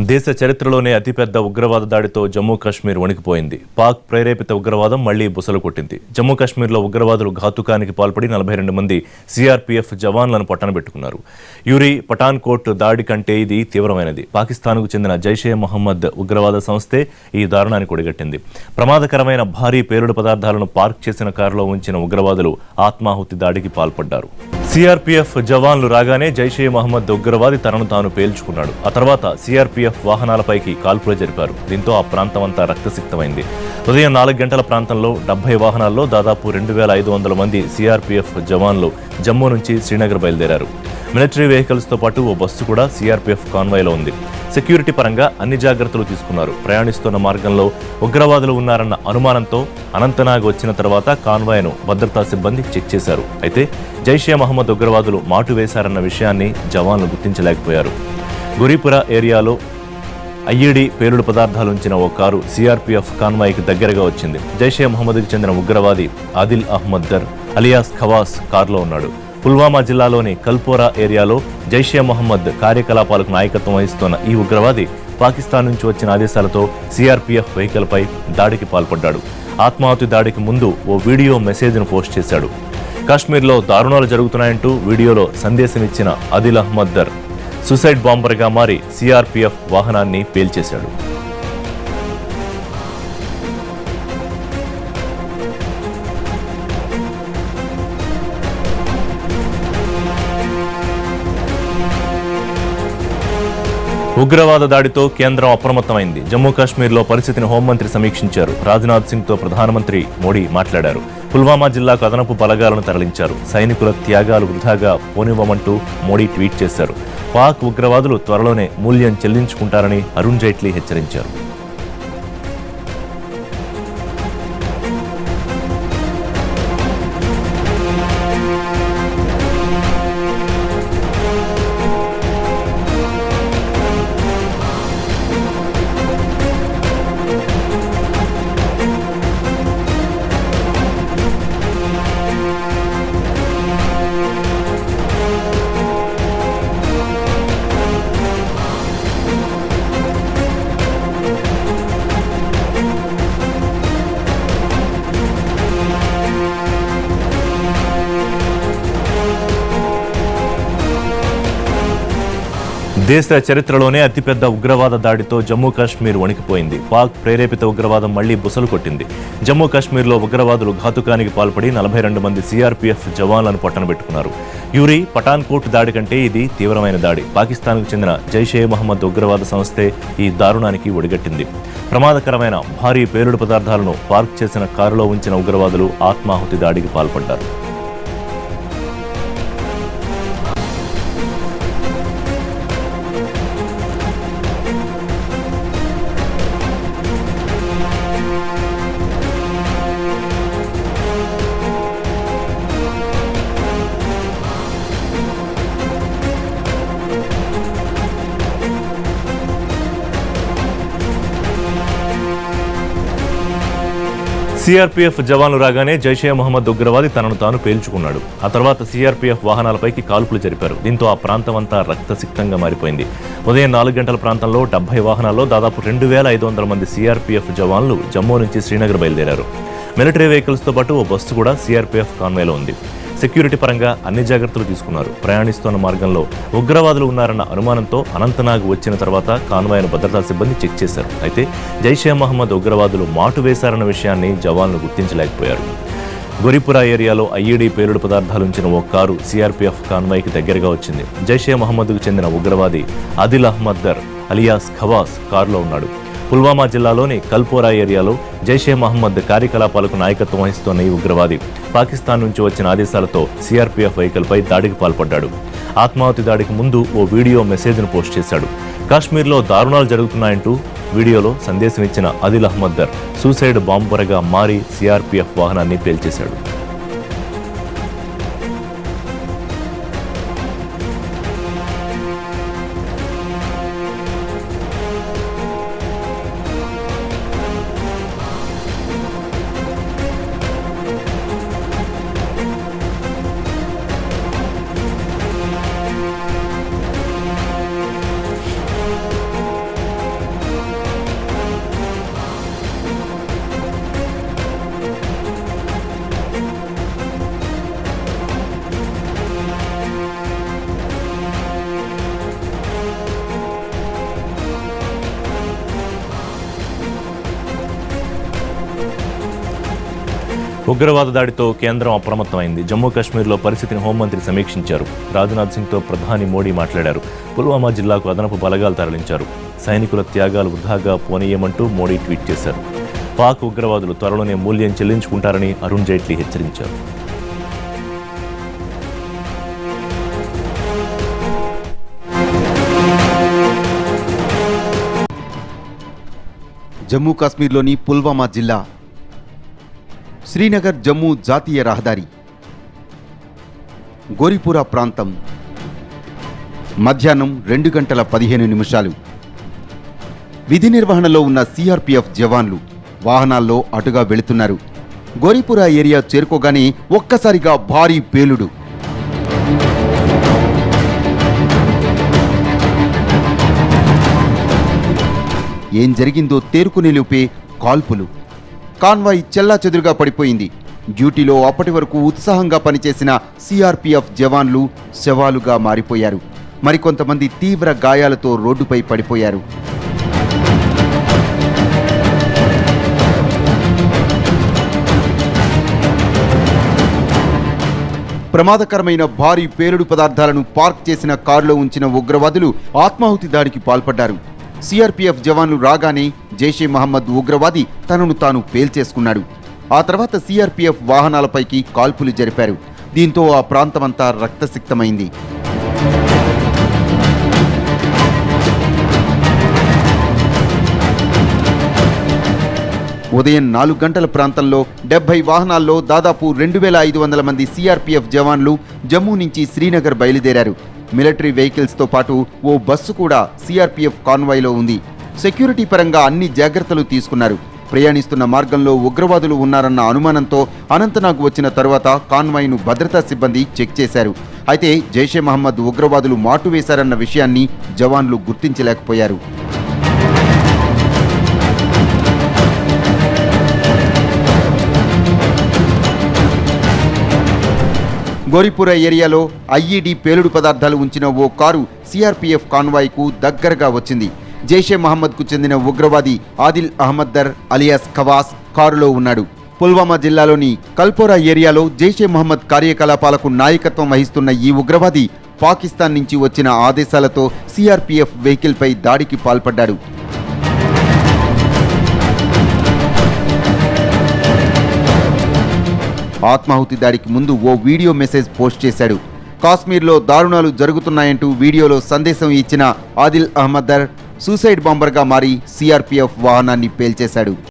దేశ చరిత్రలోనే అతిపెద్ద ఉగ్రవాద దాడితో జమ్మూ కాశ్మీర్ వణికిపోయింది. పాక్ ప్రేరేపిత ఉగ్రవాదం మళ్ళీ బుసలు కొట్టింది. జమ్మూ కాశ్మీర్లో ఉగ్రవాదులు ఘాతుకానికి పాల్పడి నలభై రెండు మంది సీఆర్పీఎఫ్ జవాన్లను పట్టణబెట్టుకున్నారు యూరి పఠాన్కోట్ దాడి కంటే ఇది తీవ్రమైనది. పాకిస్తాన్కు చెందిన జైషే మహమ్మద్ ఉగ్రవాద సంస్థే ఈ దారుణానికి ఒడిగట్టింది. ప్రమాదకరమైన భారీ పేలుడు పదార్థాలను పార్క్ చేసిన కారులో ఉంచిన ఉగ్రవాదులు ఆత్మాహుతి దాడికి పాల్పడ్డారు. సిఆర్పీఎఫ్ జవాన్లు రాగానే జైషే మహమ్మద్ ఉగ్రవాది తనను తాను పేల్చుకున్నాడు. ఆ తర్వాత సిఆర్పీఎఫ్ వాహనాలపైకి కాల్పులు జరిపారు. దీంతో ఆ ప్రాంతం అంతా రక్తసిక్తమైంది. ఉదయం నాలుగు గంటల ప్రాంతంలో డెబ్బై వాహనాల్లో దాదాపు రెండు వేల ఐదు వందల మంది సీఆర్పీఎఫ్ జవాన్లు జమ్మూ నుంచి శ్రీనగర్ బయలుదేరారు. మిలిటరీ వెహికల్స్తో పాటు ఓ బస్సు కూడా సీఆర్పీఎఫ్ కాన్వాయ్లో ఉంది. సెక్యూరిటీ పరంగా అన్ని జాగ్రత్తలు తీసుకున్నారు. ప్రయాణిస్తున్న మార్గంలో ఉగ్రవాదులు ఉన్నారన్న అనుమానంతో అనంతనాగ్ వచ్చిన తర్వాత కాన్వాయ్ను భద్రతా సిబ్బంది చెక్ చేశారు. అయితే జైషే మహమ్మద్ ఉగ్రవాదులు మాటు వేశారన్న విషయాన్ని జవాన్లు గుర్తించలేకపోయారు. గురీపుర ఏరియాలో ఐఈడీ పేలుడు పదార్థాలు ఉంచిన ఓ కారు సిఆర్పీఎఫ్ కాన్వాయ్కి దగ్గరగా వచ్చింది. జైషే మహమ్మద్కి చెందిన ఉగ్రవాది ఆదిల్ అహ్మద్ దర్ అలియాస్ ఖవాస్ కారులో ఉన్నాడు. పుల్వామా జిల్లాలోని కల్పోరా ఏరియాలో జైషే మహమ్మద్ కార్యకలాపాలకు నాయకత్వం వహిస్తున్న ఈ ఉగ్రవాది పాకిస్తాన్ నుంచి వచ్చిన ఆదేశాలతో సిఆర్పీఎఫ్ వెహికల్పై దాడికి పాల్పడ్డాడు. ఆత్మాహుతి దాడికి ముందు ఓ వీడియో మెసేజ్ను పోస్ట్ చేశాడు. కాశ్మీర్లో దారుణాలు జరుగుతున్నాయంటూ వీడియోలో సందేశం ఇచ్చిన ఆదిల్ అహ్మద్ దర్ సూసైడ్ బాంబర్గా మారి సిఆర్పీఎఫ్ వాహనాన్ని పేల్చేశాడు. ఉగ్రవాద దాడితో కేంద్రం అప్రమత్తమైంది. జమ్మూ కాశ్మీర్లో పరిస్థితిని హోంమంత్రి సమీక్షించారు. రాజ్నాథ్ సింగ్తో ప్రధానమంత్రి మోడీ మాట్లాడారు. పుల్వామా జిల్లాకు అదనపు బలగాలను తరలించారు. సైనికుల త్యాగాలు వృధాగా పోనివ్వమంటూ మోడీ ట్వీట్ చేశారు. పాక్ ఉగ్రవాదులు త్వరలోనే మూల్యం చెల్లించుకుంటారని అరుణ్ జైట్లీ హెచ్చరించారు. దేశ చరిత్రలోనే అతిపెద్ద ఉగ్రవాద దాడితో జమ్మూ కాశ్మీర్ వణికిపోయింది. పాక్ ప్రేరేపిత ఉగ్రవాదం మళ్ళీ బుసలు కొట్టింది. జమ్మూ కాశ్మీర్లో ఉగ్రవాదులు ఘాతుకానికి పాల్పడి నలభై రెండు మంది సీఆర్పీఎఫ్ జవాన్లను పట్టణబెట్టుకున్నారు యూరి పఠాన్కోట్ దాడి కంటే ఇది తీవ్రమైన దాడి. పాకిస్తాన్కు చెందిన జైషే మహమ్మద్ ఉగ్రవాద సంస్థే ఈ దారుణానికి ఒడిగట్టింది. ప్రమాదకరమైన భారీ పేలుడు పదార్థాలను పార్క్ చేసిన కారులో ఉంచిన ఉగ్రవాదులు ఆత్మాహుతి దాడికి పాల్పడ్డారు. సీఆర్పీఎఫ్ జవాన్లు రాగానే జైషే మహమ్మద్ ఉగ్రవాది తనను తాను పేల్చుకున్నాడు. ఆ తర్వాత సీఆర్పీఎఫ్ వాహనాలపైకి కాల్పులు జరిపారు. దీంతో ఆ ప్రాంతం అంతా రక్తసిక్తంగా మారిపోయింది. ఉదయం నాలుగు గంటల ప్రాంతంలో డెబ్బై వాహనాల్లో దాదాపు రెండు వేల ఐదు వందల మంది సీఆర్పీఎఫ్ జవాన్లు జమ్మూ నుంచి శ్రీనగర్ బయలుదేరారు. మిలిటరీ వెహికల్స్తో పాటు ఓ బస్సు కూడా సీఆర్పీఎఫ్ కాన్వేలో ఉంది. సెక్యూరిటీ పరంగా అన్ని జాగ్రత్తలు తీసుకున్నారు. ప్రయాణిస్తున్న మార్గంలో ఉగ్రవాదులు ఉన్నారన్న అనుమానంతో అనంతనాగ్ వచ్చిన తర్వాత కాన్వాయ్ను భద్రతా సిబ్బంది చెక్ చేశారు. అయితే జైషే మహమ్మద్ ఉగ్రవాదులు మాటు వేశారన్న విషయాన్ని జవాన్లు గుర్తించలేకపోయారు. గొరిపురా ఏరియాలో ఐఈడీ పేలుడు పదార్థాలు ఉంచిన ఓ కారు సిఆర్పీఎఫ్ కాన్వాయ్కి దగ్గరగా వచ్చింది. జైషే మహమ్మద్కు చెందిన ఉగ్రవాది ఆదిల్ అహ్మద్ దర్ అలియాస్ ఖవాస్ కారులో ఉన్నాడు. పుల్వామా జిల్లాలోని కల్పోరా ఏరియాలో జైషే మహమ్మద్ కార్యకలాపాలకు నాయకత్వం వహిస్తోన్న ఈ ఉగ్రవాది పాకిస్తాన్ నుంచి వచ్చిన ఆదేశాలతో సీఆర్పీఎఫ్ వెహికల్పై దాడికి పాల్పడ్డాడు. ఆత్మాహుతి దాడికి ముందు ఓ వీడియో మెసేజ్ను పోస్ట్ చేశాడు. కాశ్మీర్లో దారుణాలు జరుగుతున్నాయంటూ వీడియోలో సందేశం ఇచ్చిన అదిల్ అహ్మద్దర్ సూసైడ్ బాంబర్గా మారి సీఆర్పీఎఫ్ వాహనాన్ని పేల్చేశాడు. ఉగ్రవాద దాడితో కేంద్రం అప్రమత్తమైంది. జమ్మూ కాశ్మీర్లో పరిస్థితిని హోంమంత్రి సమీక్షించారు. రాజ్నాథ్ సింగ్తో ప్రధాని మోడీ మాట్లాడారు. పుల్వామా జిల్లాకు అదనపు బలగాలు తరలించారు. సైనికుల త్యాగాలు వృధాగా పోనీయమంటూ మోడీ ట్వీట్ చేశారు. పాక్ ఉగ్రవాదులు త్వరలోనే మూల్యం చెల్లించుకుంటారని అరుణ్ జైట్లీ హెచ్చరించారు. జమ్మూ కాశ్మీర్లోని పుల్వామా జిల్లా శ్రీనగర్ జమ్మూ జాతీయ రహదారి. గోరిపురా ప్రాంతం. మధ్యాహ్నం రెండు గంటల పదిహేను నిమిషాలు. విధి నిర్వహణలో ఉన్న సిఆర్పిఎఫ్ జవాన్లు వాహనాల్లో అటుగా వెళుతున్నారు. గోరిపురా ఏరియా చేరుకోగానే ఒక్కసారిగా భారీ పేలుడు. ఏం జరిగిందో తేరుకునే లోపే కాల్పులు. కాన్వాయ్ చెల్లా చెదురుగా పడిపోయింది. డ్యూటీలో అప్పటి వరకు ఉత్సాహంగా పనిచేసిన సిఆర్పీఎఫ్ జవాన్లు శవాలుగా మారిపోయారు. మరికొంతమంది తీవ్ర గాయాలతో రోడ్డుపై పడిపోయారు. ప్రమాదకరమైన భారీ పేలుడు పదార్థాలను పార్క్ చేసిన కారులో ఉంచిన ఉగ్రవాదులు ఆత్మాహుతి దాడికి పాల్పడ్డారు. సిఆర్పీఎఫ్ జవాన్లు రాగానే జైషే మహమ్మద్ ఉగ్రవాది తనను తాను పేల్చేసుకున్నాడు. ఆ తర్వాత సిఆర్పీఎఫ్ వాహనాలపైకి కాల్పులు జరిపారు. దీంతో ఆ ప్రాంతమంతా రక్తసిక్తమైంది. ఉదయం నాలుగు గంటల ప్రాంతంలో డెబ్బై వాహనాల్లో దాదాపు రెండు వేల ఐదు వందల మంది సిఆర్పీఎఫ్ జవాన్లు జమ్మూ నుంచి శ్రీనగర్ బయలుదేరారు. మిలిటరీ వెహికల్స్తో పాటు ఓ బస్సు కూడా సీఆర్పీఎఫ్ కాన్వాయ్లో ఉంది. సెక్యూరిటీ పరంగా అన్ని జాగ్రత్తలు తీసుకున్నారు. ప్రయాణిస్తున్న మార్గంలో ఉగ్రవాదులు ఉన్నారన్న అనుమానంతో అనంతనాగ్ వచ్చిన తరువాత కాన్వాయ్ను భద్రతా సిబ్బంది చెక్ చేశారు. అయితే జైషే మహమ్మద్ ఉగ్రవాదులు మాటు వేశారన్న విషయాన్ని జవాన్లు గుర్తించలేకపోయారు. గోరిపుర ఏరియాలో ఐఈడీ పేలుడు పదార్థాలు ఉంచిన ఓ కారు సిఆర్పీఎఫ్ కాన్వాయ్కు దగ్గరగా వచ్చింది. జైషే మహమ్మద్కు చెందిన ఉగ్రవాది ఆదిల్ అహ్మద్ దర్ అలియాస్ ఖవాస్ కారులో ఉన్నాడు. పుల్వామా జిల్లాలోని కల్పోరా ఏరియాలో జైషే మహమ్మద్ కార్యకలాపాలకు నాయకత్వం వహిస్తున్న ఈ ఉగ్రవాది పాకిస్తాన్ నుంచి వచ్చిన ఆదేశాలతో సిఆర్పీఎఫ్ వెహికల్పై దాడికి పాల్పడ్డాడు. ఆత్మాహుతి దాడికి ముందు ఓ వీడియో మెసేజ్ పోస్ట్ చేశాడు. కాశ్మీర్లో దారుణాలు జరుగుతున్నాయంటూ వీడియోలో సందేశం ఇచ్చిన ఆదిల్ అహ్మదర్ సూసైడ్ బాంబర్గా మారి సిఆర్పీఎఫ్ వాహనాన్ని పేల్చేశాడు.